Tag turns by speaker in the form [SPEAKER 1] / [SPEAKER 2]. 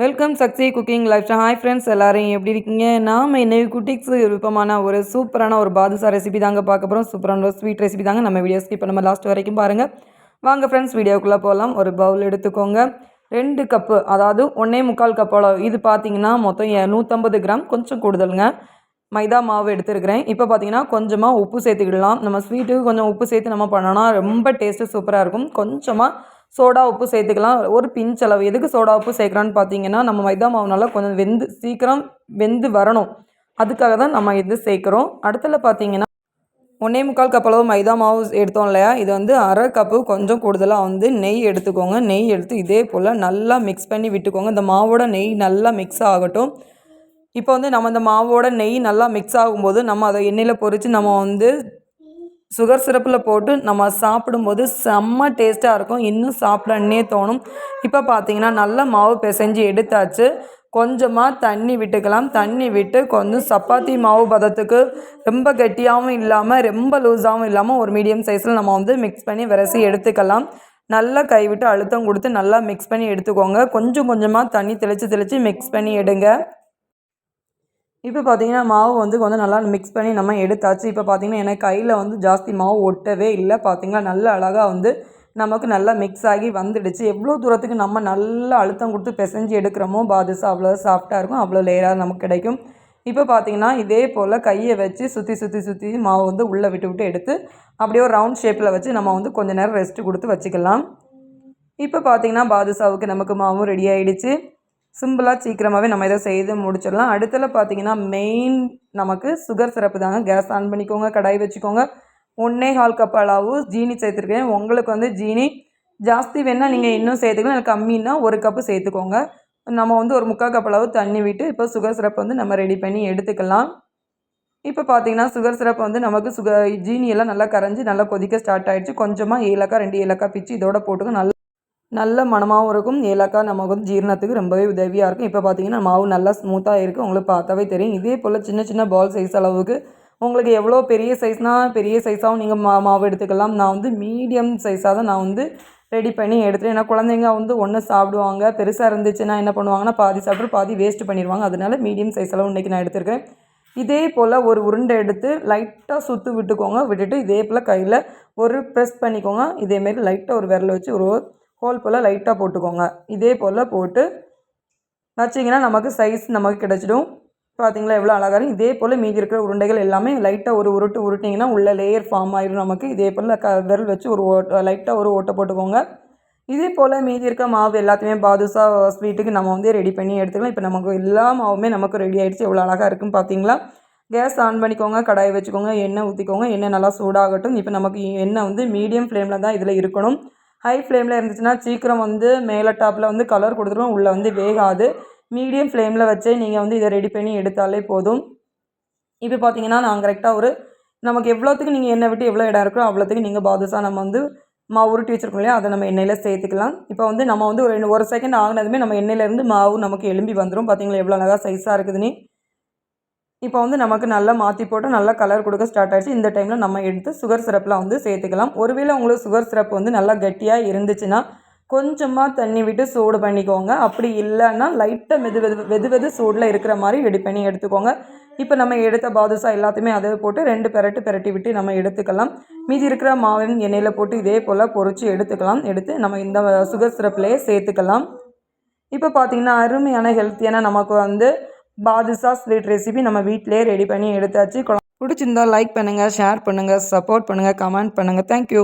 [SPEAKER 1] Welcome Sakshi cooking life hi friends எல்லாரும் எப்படி இருக்கீங்க? நாம் இன்னைக்கு குட்டிக்ஸ் விருப்பமான ஒரு சூப்பரான ஒரு பாதுஷா ரெசிபி தாங்க பார்க்க போகிறோம் சூப்பரான ஒரு ஸ்வீட் ரெசிபி தாங்க. நம்ம வீடியோ ஸ்கிப் நம்ம லாஸ்ட் வரைக்கும் பாருங்கள் வாங்க ஃப்ரெண்ட்ஸ் வீடியோக்குள்ளே போகலாம் ஒரு பவுல் எடுத்துக்கோங்க. ரெண்டு கப்பு அதாவது ஒன்றே முக்கால் கப் அளவு. இது பார்த்தீங்கன்னா மொத்தம் நூற்றம்பது கிராம். கொஞ்சம் கூடுதலுங்க. மைதா மாவு எடுத்துருக்கிறேன். இப்போ பார்த்தீங்கன்னா கொஞ்சமாக உப்பு சேர்த்துக்கிடலாம். நம்ம ஸ்வீட்டுக்கு கொஞ்சம் உப்பு சேர்த்து நம்ம பண்ணோன்னா ரொம்ப டேஸ்ட்டு சூப்பராக இருக்கும். கொஞ்சமாக சோடா உப்பு சேர்த்துக்கலாம். ஒரு பிஞ்ச் அளவு எதுக்கு சோடா உப்பு சேர்க்குறான்னு பார்த்தீங்கன்னா நம்ம மைதா மாவுனால கொஞ்சம் வெந்து சீக்கிரம் வெந்து வரணும். அதுக்காக தான் நம்ம இது சேர்க்குறோம். அடுத்தல பார்த்தீங்கன்னா ஒன்றே முக்கால் கப் அளவு மைதா மாவு எடுத்தோம் இல்லையா? இது வந்து அரை கப்பு கொஞ்சம் கூடுதலாக வந்து நெய் எடுத்துக்கோங்க. நெய் எடுத்து இதே போல் நல்லா மிக்ஸ் பண்ணி விட்டுக்கோங்க. இந்த மாவோட நெய் நல்லா மிக்ஸ் ஆகட்டும். இப்போ வந்து நம்ம இந்த மாவோட நெய் நல்லா மிக்ஸ் ஆகும்போது நம்ம அதை எண்ணெயில் பொறித்து நம்ம வந்து சுகர் சிரப்பில் போட்டு நம்ம சாப்பிடும்போது செம்ம டேஸ்ட்டாக இருக்கும். இன்னும் சாப்பிடன்னே தோணும். இப்போ பார்த்தீங்கன்னா நல்ல மாவு பிசைஞ்சு எடுத்தாச்சு. கொஞ்சமாக தண்ணி விட்டுக்கலாம். தண்ணி விட்டு கொஞ்சம் சப்பாத்தி மாவு பதத்துக்கு ரொம்ப கெட்டியாகவும் இல்லாமல் ரொம்ப லூஸாகவும் இல்லாமல் ஒரு மீடியம் சைஸில் நம்ம வந்து மிக்ஸ் பண்ணி விரசி எடுத்துக்கலாம். நல்லா கைவிட்டு அழுத்தம் கொடுத்து நல்லா மிக்ஸ் பண்ணி எடுத்துக்கோங்க. கொஞ்சம் கொஞ்சமாக தண்ணி தெளித்து தெளித்து மிக்ஸ் பண்ணி எடுங்க. இப்போ பார்த்தீங்கன்னா மாவு வந்து கொஞ்சம் நல்லா மிக்ஸ் பண்ணி நம்ம எடுத்தாச்சு. இப்போ பார்த்தீங்கன்னா எனக்கு கையில் வந்து ஜாஸ்தி மாவு ஒட்டவே இல்லை. பார்த்தீங்கன்னா நல்ல அழகாக வந்து நமக்கு நல்லா மிக்ஸ் ஆகி வந்துடுச்சு. எவ்வளோ தூரத்துக்கு நம்ம நல்லா அழுத்தம் கொடுத்து பிசைஞ்சு எடுக்கிறோமோ பாதுஷா அவ்வளோ சாஃப்டாக இருக்கும். அவ்வளோ லேயராக நமக்கு கிடைக்கும். இப்போ பார்த்தீங்கன்னா இதே போல் கையை வச்சு சுற்றி சுற்றி சுற்றி மாவு வந்து உள்ளே விட்டு விட்டு எடுத்து அப்படியே ஒரு ரவுண்ட் ஷேப்பில் வச்சு நம்ம வந்து கொஞ்சம் நேரம் ரெஸ்ட்டு கொடுத்து வச்சுக்கலாம். இப்போ பார்த்தீங்கன்னா பாதுஷாவுக்கு நமக்கு மாவும் ரெடி ஆகிடுச்சு சிம்பிளாக சீக்கிரமாகவே நம்ம இதை செய்து முடிச்சிடலாம். அடுத்தல பார்த்தீங்கன்னா மெயின் நமக்கு சுகர் சிரப்பு தாங்க. கேஸ் ஆன் பண்ணிக்கோங்க கடாய் வச்சுக்கோங்க. ஒன்றே கால் கப் அளவு ஜீனி சேர்த்துருக்கேன். உங்களுக்கு வந்து ஜீனி ஜாஸ்தி வேணால் நீங்கள் இன்னும் சேர்த்துக்கலாம். எனக்கு கம்மின்னா ஒரு கப்பு சேர்த்துக்கோங்க. நம்ம வந்து ஒரு முக்கால் கப் அளவு தண்ணி விட்டு இப்போ சுகர் சிரப் வந்து நம்ம ரெடி பண்ணி எடுத்துக்கலாம். இப்போ பார்த்தீங்கன்னா சுகர் சிரப் வந்து நமக்கு சுகர் ஜீனியெல்லாம் நல்லா கரைஞ்சி நல்லா கொதிக்க ஸ்டார்ட் ஆகிடுச்சு கொஞ்சமாக ஏலக்காய் ரெண்டு ஏலக்காய் பிச்சு இதோட போட்டுக்க நல்லா நல்ல மனமாகவும் இருக்கும். ஏலக்காய் நமக்கு வந்து ஜீரணத்துக்கு ரொம்பவே உதவியாக இருக்கும். இப்போ பார்த்தீங்கன்னா மாவு நல்லா ஸ்மூத்தாக இருக்குது உங்களுக்கு பார்த்தாவே தெரியும். இதே போல் சின்ன சின்ன பால் சைஸ் அளவுக்கு உங்களுக்கு எவ்வளோ பெரிய சைஸ்னால் பெரிய சைஸாகவும் நீங்கள் மா மாவு எடுத்துக்கலாம். நான் வந்து மீடியம் சைஸாக தான் நான் வந்து ரெடி பண்ணி எடுத்துகிட்டு ஏன்னா குழந்தைங்க வந்து ஒன்று சாப்பிடுவாங்க. பெருசாக இருந்துச்சுன்னா என்ன பண்ணுவாங்கன்னா பாதி சாப்பிட்டு பாதி வேஸ்ட் பண்ணிடுவாங்க. அதனால மீடியம் சைஸ் அளவு இன்றைக்கி நான் எடுத்திருக்கேன். இதே போல் ஒரு உருண்டை எடுத்து லைட்டாக சுற்று விட்டுக்கோங்க. விட்டுட்டு இதே போல் கையில் ஒரு ப்ரெஸ் பண்ணிக்கோங்க. இதேமாரி லைட்டாக ஒரு விரலை வச்சு ஒரு ஹோல் போல் லைட்டாக போட்டுக்கோங்க. இதே போல் போட்டு வச்சிங்கன்னா நமக்கு சைஸ் நமக்கு கிடச்சிடும். பார்த்தீங்களா எவ்வளோ அழகாக இருக்கும் இதே போல் மீதி இருக்கிற உருண்டைகள் எல்லாமே லைட்டாக ஒரு உருட்டு உருட்டிங்கன்னா உள்ள லேயர் ஃபார்ம் ஆயிடும் நமக்கு. இதே போல் க விரல் வச்சு ஒரு ஓட்ட லைட்டாக ஒரு ஓட்டை போட்டுக்கோங்க. இதே போல் மீதி இருக்க மாவு எல்லாத்தையுமே பாதுஷா ஸ்வீட்டுக்கு நம்ம வந்து ரெடி பண்ணி எடுத்துக்கலாம். இப்போ நமக்கு எல்லா மாவுமே நமக்கு ரெடி ஆகிடுச்சு எவ்வளோ அழகாக இருக்குன்னு பார்த்தீங்களா கேஸ் ஆன் பண்ணிக்கோங்க. கடாயை வச்சுக்கோங்க. எண்ணெய் ஊற்றிக்கோங்க எண்ணெய் நல்லா சூடாகட்டும். இப்போ நமக்கு எண்ணெய் வந்து மீடியம் ஃப்ளேமில் தான் இதில் இருக்கணும். ஹை ஃப்ளேமில் இருந்துச்சுன்னா சீக்கிரம் வந்து மேலே டாப்பில் வந்து கலர் கொடுத்துரும். உள்ளே வந்து வேகாது. மீடியம் ஃப்ளேமில் வச்சே நீங்கள் வந்து இதை ரெடி பண்ணி எடுத்தாலே போதும். இப்போ பார்த்தீங்கன்னா நான் கரெக்டாக ஒரு நமக்கு எவ்வளோத்துக்கு நீங்கள் எண்ணெய் விட்டு எவ்வளோ இடம் இருக்கோ அவ்வளோத்துக்கு நீங்கள் பாதுஷா நம்ம வந்து மாவு உருட்டி வச்சுருக்கோம் இல்லையா? அதை நம்ம எண்ணெயில் சேர்த்துக்கலாம். இப்போ வந்து நம்ம வந்து ஒரு ஒரு செகண்ட் ஆகினதுமே நம்ம எண்ணெயிலேருந்து மாவு நமக்கு எலும்பி வந்துடும் பார்த்தீங்களா எவ்வளோ அழகாக சைஸாக இருக்குதுன்னு. இப்போ வந்து நமக்கு நல்லா மாற்றி போட்டு நல்லா கலர் கொடுக்க ஸ்டார்ட் ஆகிடுச்சு இந்த டைமில் நம்ம எடுத்து சுகர் சிரப்பில் வந்து சேர்த்துக்கலாம். ஒருவேளை உங்களுக்கு சுகர் சிரப் வந்து நல்லா கட்டியாக இருந்துச்சுன்னா கொஞ்சமாக தண்ணி விட்டு சூடு பண்ணிக்கோங்க. அப்படி இல்லைன்னா லைட்டாக மெது வெது வெது வெது சூடில் இருக்கிற மாதிரி ரெடி பண்ணி எடுத்துக்கோங்க. இப்போ நம்ம எடுத்த பாதுஷா எல்லாத்தையுமே அதை போட்டு ரெண்டு பெரட்டு பெரட்டி விட்டு நம்ம எடுத்துக்கலாம். மீதி இருக்கிற மாவின் எண்ணெயில் போட்டு இதே போல் பொறிச்சு எடுத்துக்கலாம். எடுத்து நம்ம இந்த சுகர் சிரப்லேயே சேர்த்துக்கலாம். இப்போ பார்த்திங்கன்னா அருமையான ஹெல்த்தியான நமக்கு வந்து பாதுஷா ஸ்வீட் ரெசிபி நம்ம வீட்டிலே ரெடி பண்ணி எடுத்தாச்சு. பிடிச்சிருந்தா லைக் பண்ணுங்கள் ஷேர் பண்ணுங்கள் சப்போர்ட் பண்ணுங்கள் கமெண்ட் பண்ணுங்கள் தேங்க்யூ